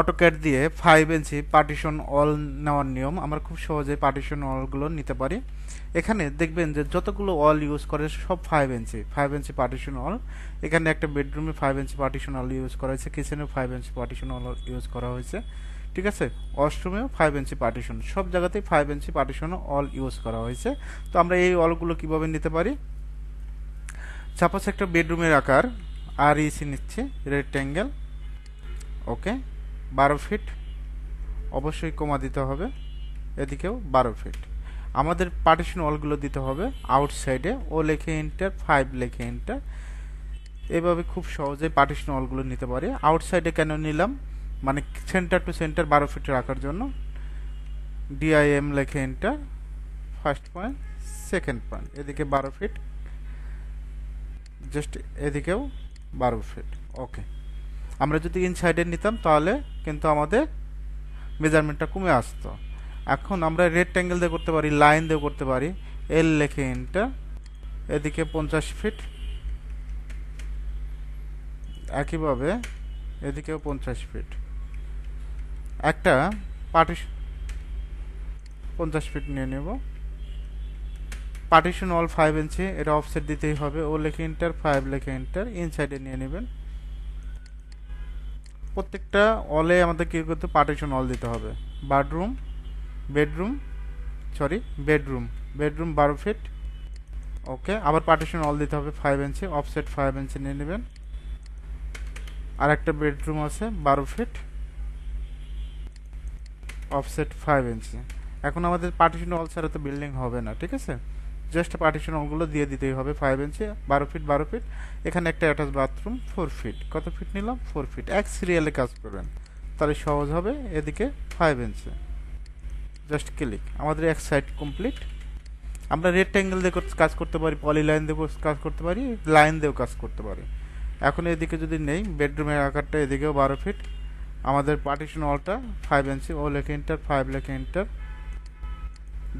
AutoCAD দিয়ে five inch partition all নেওয়ার নিয়ম। আমরা খুব সহজে পার্টিশন অলগুলো নিতে পারি। এখানে দেখবেন যে যতগুলো অল ইউজ করে সব five inch five inch partition all এখানে একটা বেডরুমে five inch partition all use করা হয়েছে কিচেনেও five inch partition all use করা হয়েছে। ঠিক আছে? ওয়াশরুমেও ফাইভ ইঞ্চি পার্টিশন সব জায়গাতেই five inch partition all use করা হয়েছে। তো আমরা এই অলগুলো কীভাবে নিতে পারি? সাপোজ একটা বেডরুমের আকার আর ইসি নিচ্ছে রেক্ট্যাঙ্গেল ওকে বারো ফিট, অবশ্যই কমা দিতে হবে। এদিকেও বারো ফিট। আমাদের পার্টিশন ওয়ালগুলো দিতে হবে আউটসাইডে ও লেখে ইন্টার ফাইভ লেখে ইন্টার এভাবে খুব সহজে পার্টিশন ওয়ালগুলো নিতে পারি। আউটসাইডে কেন নিলাম? মানে সেন্টার টু সেন্টার বারো ফিট রাখার জন্য। ডিআইএম লেখে enter first point second point এদিকে বারো ফিট জাস্ট এদিকেও বারো ফিট। ওকে আমরা যদি ইনসাইডে নিতাম, তাহলে কিন্তু আমাদের মেজারমেন্টটা কমে আসতো। এখন আমরা রেক্ট্যাঙ্গেল দিয়ে করতে পারি লাইন দিয়ে করতে পারি। এল লেখে ইনটা এদিকে পঞ্চাশ ফিট একইভাবে এদিকেও পঞ্চাশ ফিট একটা পার্টিশন পঞ্চাশ ফিট নিয়ে নেব। পার্টিশন অল ফাইভ ইঞ্চি এটা অফসেট দিতেই হবে। ও লেখে ইন্টার ফাইভ লেখে ইন্টার ইনসাইডে নিয়ে নেবেন। প্রত্যেকটা অলে আমাদের কী করতে পার্টিশন অল দিতে হবে। Bathroom bedroom sorry bedroom bedroom বারো ফিট ওকে আবার পার্টিশন অল দিতে হবে five inch offset five inch নিয়ে নেবেন। আর একটা বেডরুম আছে বারো ফিট অফসেট ফাইভ ইঞ্চি এখন আমাদের পার্টিশন অল ছাড়া তো বিল্ডিং হবে না, ঠিক আছে? জাস্ট পার্টিশন অলগুলো দিয়ে দিতেই হবে ফাইভ ইঞ্চি বারো ফিট বারো ফিট এখানে একটা অ্যাটাচ বাথরুম ফোর ফিট কত ফিট নিলাম? ফোর ফিট এক সিরিয়ালে কাজ করবেন। তাহলে সহজ হবে এদিকে ফাইভ ইঞ্চি জাস্ট ক্লিক আমাদের এক সাইড কমপ্লিট আমরা রেক্ট্যাঙ্গেল দিয়ে কাজ করতে পারি পলি লাইন দিয়েও কাজ করতে পারি লাইন দিয়েও কাজ করতে পারি। এখন এদিকে যদি নেই বেডরুমের আকারটা এদিকেও বারো ফিট আমাদের পার্টিশন অলটা ফাইভ ইঞ্চি ও লেখে ইন্টার ফাইভ লেখে ইন্টার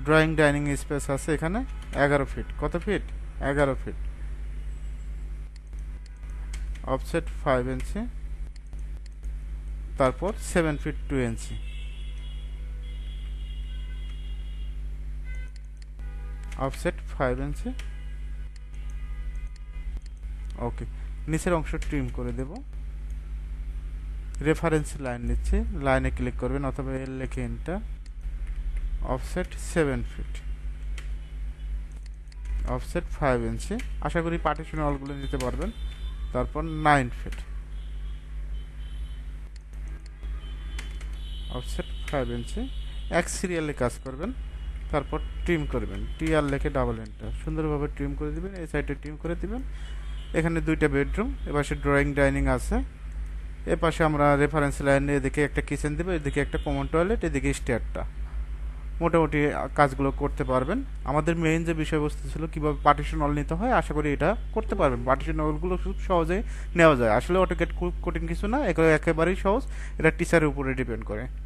ড্রয়িং ডাইনিং স্পেস আছে এখানে। এগারো ফিট কত ফিট এগারো ফিট অফসেট ফাইভ ইঞ্চি তারপর seven feet two inch offset five inch okay নিচের অংশ ট্রিম করে দেব। রেফারেন্স লাইন নিচ্ছে। লাইনে ক্লিক করবেন অথবা এল লেখে enter offset seven feet offset five inch আশা করি পার্টিশন অলগুলো নিতে পারবেন। তারপর nine feet offset five inch এক সিরিয়ালে কাজ করবেন। তারপর ট্রিম করবেন। টি আর লেখে ডাবল এন্টার সুন্দরভাবে ট্রিম করে দিবেন। এই সাইডে ট্রিম করে দিবেন। এখানে দুইটা বেডরুম এপাশে ড্রয়িং ডাইনিং আছে। এপাশে আমরা রেফারেন্স লাইনে এদিকে একটা কিচেন দেবো, এদিকে একটা কমন টয়লেট এদিকে স্টেয়ারটা মোটামুটি কাজগুলো করতে পারবেন। আমাদের মেইন যে বিষয়বস্তু ছিল, কীভাবে পার্টিশন অল নিতে হয়, আশা করি এটা করতে পারবেন। পার্টিশন অলগুলো খুব সহজেই নেওয়া যায়। আসলে অটোকেট খুব কঠিন কিছু না, একেবারেই সহজ। এটা টিচারের উপরে ডিপেন্ড করে।